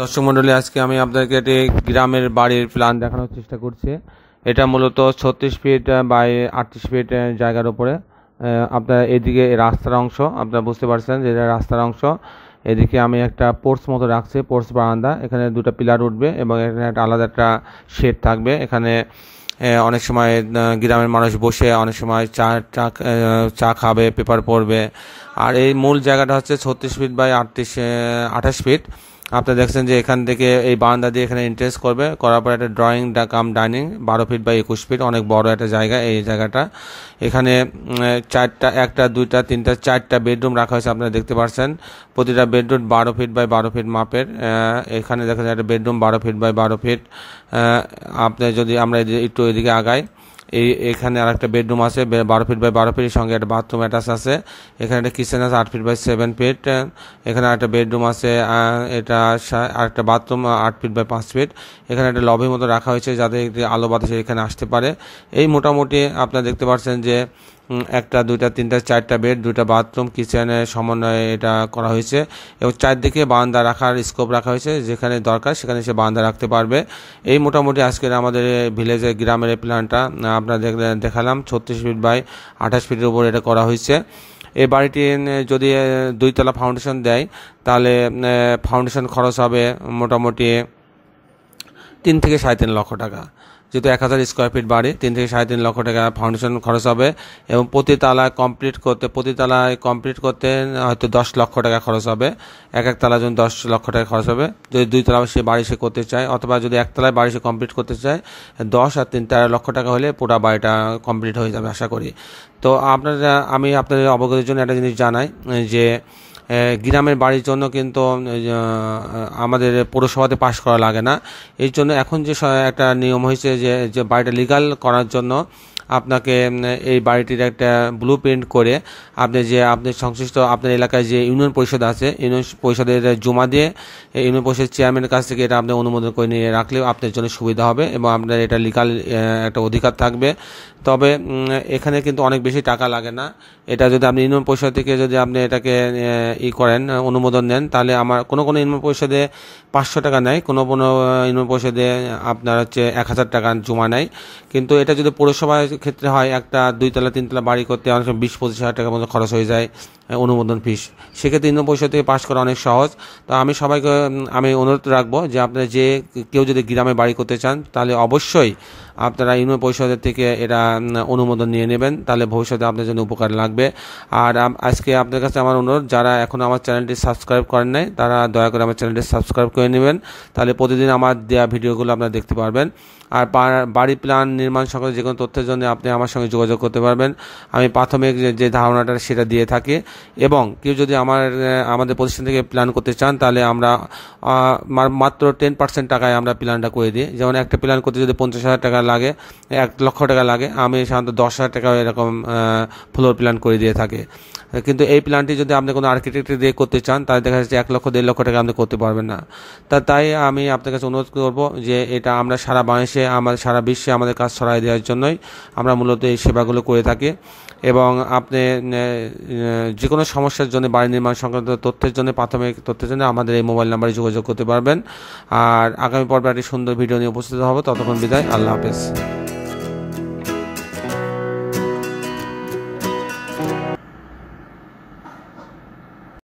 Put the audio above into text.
দর্শক মণ্ডলী আজকে আমি আপনাদেরকে একটি গ্রামের বাড়ির প্ল্যান দেখানোর চেষ্টা করছি। এটা মূলত ছত্রিশ ফিট বাই আটত্রিশ ফিট জায়গার উপরে। আপনার এদিকে রাস্তার অংশ, আপনারা বুঝতে পারছেন যে এটা রাস্তার অংশ। এদিকে আমি একটা পোর্স মতো রাখছি পোর্স বারান্দা। এখানে দুটো পিলার উঠবে এবং এখানে একটা আলাদা একটা শেড থাকবে। এখানে অনেক সময় গ্রামের মানুষ বসে, অনেক সময় চা চা চা খাবে পেপার পড়বে। আর এই মূল জায়গাটা হচ্ছে ছত্রিশ ফিট বাই আটত্রিশ আঠাশ ফিট আপনারা দেখছেন যে এখান থেকে এই বারান্দা দিয়ে এখানে ইন্টারেস্ট করবে, করার পর একটা ড্রয়িং কাম ডাইনিং বারো ফিট বা একুশ ফিট অনেক বড় একটা জায়গা এই জায়গাটা। এখানে চারটা, একটা, দুইটা, তিনটা, চারটা বেডরুম রাখা হয়েছে, আপনারা দেখতে পাচ্ছেন প্রতিটা বেডরুম বারো ফিট বাই বারো ফিট মাপের এখানে দেখা যায় একটা বেডরুম বারো ফিট বাই বারো ফিট আপনি যদি আমরা একটু এদিকে আগাই এই এখানে আর একটা বেডরুম আছে বারো ফিট বাই বারো ফিটের সঙ্গে একটা বাথরুম অ্যাটাচ আছে। এখানে একটা কিচেন আছে, আট ফিট বাই সেভেন ফিট। এখানে একটা বেডরুম আছে এটা আর একটা বাথরুম আট ফিট বাই পাঁচ ফিট। এখানে একটা লবির মতো রাখা হয়েছে যাতে আলো বাতাসে এখানে আসতে পারে। এই মোটামুটি আপনারা দেখতে পাচ্ছেন যে একটা, দুইটা, তিনটা, চারটা বেড, দুইটা বাথরুম কিচেনের সমন্বয়ে এটা করা হয়েছে এবং চারদিকে বারান্দা রাখার স্কোপ রাখা হয়েছে, যেখানে দরকার সেখানে সে বারান্দা রাখতে পারবে। এই মোটামুটি আজকের আমাদের ভিলেজের গ্রামের এই প্ল্যানটা আপনারা দেখলে- দেখালাম, ছত্রিশ ফিট বাই আঠাশ ফিটের উপর এটা করা হয়েছে। এই বাড়িটি যদি দুইতলা ফাউন্ডেশন দেয়, তাহলে ফাউন্ডেশন খরচ হবে মোটামুটি তিন থেকে সাড়ে তিন লক্ষ টাকা। যেহেতু এক হাজার স্কোয়ার ফিট বাড়ি, তিন থেকে সাড়ে তিন লক্ষ টাকা ফাউন্ডেশন খরচ হবে এবং প্রতি তালায় কমপ্লিট করতে প্রতি তালায় কমপ্লিট করতে হয়তো দশ লক্ষ টাকা খরচ হবে। এক এক তালার জন্য দশ লক্ষ টাকা খরচ হবে। যদি দুই তলা সে বাড়ি সে করতে চায়, অথবা যদি এক তলায় বাড়ি সে কমপ্লিট করতে চায়, দশ আর তিন তেরো লক্ষ টাকা হলে পুরো বাড়িটা কমপ্লিট হয়ে যাবে, আশা করি। তো আপনারা, আমি আপনাদের অবগতির জন্য একটা জিনিস জানাই, যে গ্রামের বাড়ির জন্য কিন্তু আমাদের পৌরসভাতে পাশ করা লাগে না। এই জন্য এখন যে একটা নিয়ম হয়েছে যে যে বাড়িটা লিগাল করার জন্য আপনাকে এই বাড়িটির একটা ব্লু প্রিন্ট করে আপনি যে, আপনি সংশ্লিষ্ট আপনার এলাকায় যে ইউনিয়ন পরিষদ আছে ইউনিয়ন পরিষদের জমা দিয়ে ইউনিয়ন পরিষদের চেয়ারম্যানের কাছ থেকে এটা আপনি অনুমোদন করে নিয়ে রাখলেও আপনার জন্য সুবিধা হবে এবং আপনার এটা লিগাল একটা অধিকার থাকবে। তবে এখানে কিন্তু অনেক বেশি টাকা লাগে না। এটা যদি আপনি ইউনিয়ন পরিষদ থেকে যদি আপনি এটাকে ই করেন অনুমোদন নেন তাহলে আমার কোনো কোনো ইউনিয়ন পরিষদে পাঁচশো টাকা নেয়, কোনো কোনো ইউনিয়ন পরিষদে আপনার হচ্ছে এক হাজার টাকা জমা নেয়। কিন্তু এটা যদি পৌরসভার ক্ষেত্রে হয়, একটা দুইতলা, তিনতলা বাড়ি করতে অনেক সময় বিশ, পঁচিশ হাজার টাকার মতো খরচ হয়ে যায় অনুমোদন ফিস সেক্ষেত্রে ইউনিয়ন পরিষদ থেকে পাশ করা অনেক সহজ। তো আমি সবাইকে আমি অনুরোধ রাখব যে আপনারা যে কেউ যদি গ্রামে বাড়ি করতে চান, তাহলে অবশ্যই আপনারা ইউনিয়ন পরিষদের থেকে এটা অনুমোদন নিয়ে নেবেন। তাহলে ভবিষ্যতে আপনার জন্য উপকার লাগবে। আর আজকে আপনার কাছে আমার অনুরোধ, যারা এখনও আমার চ্যানেলটি সাবস্ক্রাইব করেন নাই, তারা দয়া করে আমার চ্যানেলটি সাবস্ক্রাইব করে নেবেন। তাহলে প্রতিদিন আমার দেওয়া ভিডিওগুলো আপনারা দেখতে পারবেন। আর বাড়ি প্ল্যান নির্মাণ সংক্রান্ত যে কোনো তথ্যের জন্য আপনি আমার সঙ্গে যোগাযোগ করতে পারবেন। আমি প্রাথমিক যে ধারণাটা সেটা দিয়ে থাকি। এবং কেউ যদি আমার আমাদের প্রতিষ্ঠান থেকে প্ল্যান করতে চান, তাহলে আমরা মাত্র টেন পার্সেন্ট টাকায় আমরা প্ল্যানটা করে দিই। যেমন একটা প্ল্যান করতে যদি পঞ্চাশ হাজার টাকা লাগে, এক লক্ষ টাকা লাগে, আমি সাধারণত দশ হাজার টাকা এরকম ফ্লোর প্ল্যান করে দিয়ে থাকে। কিন্তু এই প্ল্যানটি যদি আপনি কোনো আর্কিটেক্ট দিয়ে করতে চান, তাহলে দেখা যাচ্ছে এক লক্ষ, দেড় লক্ষ টাকা আপনি করতে পারবেন না। তা তাই আমি আপনার কাছে অনুরোধ করব যে এটা আমরা সারা বাংলাদেশে, আমাদের সারা বিশ্বে আমাদের কাজ ছড়াই দেওয়ার জন্যই আমরা মূলত এই সেবাগুলো করে থাকি। এবং আপনি যে কোনো সমস্যার জন্য, বাড়ি নির্মাণ সংক্রান্ত তথ্যের জন্য, প্রাথমিক তথ্যের জন্য আমাদের এই মোবাইল নাম্বারে যোগাযোগ করতে পারবেন। আর আগামী পর্বে একটি সুন্দর ভিডিও নিয়ে উপস্থিত হব। ততক্ষণ বিদায়। আল্লাহ হাফেজ।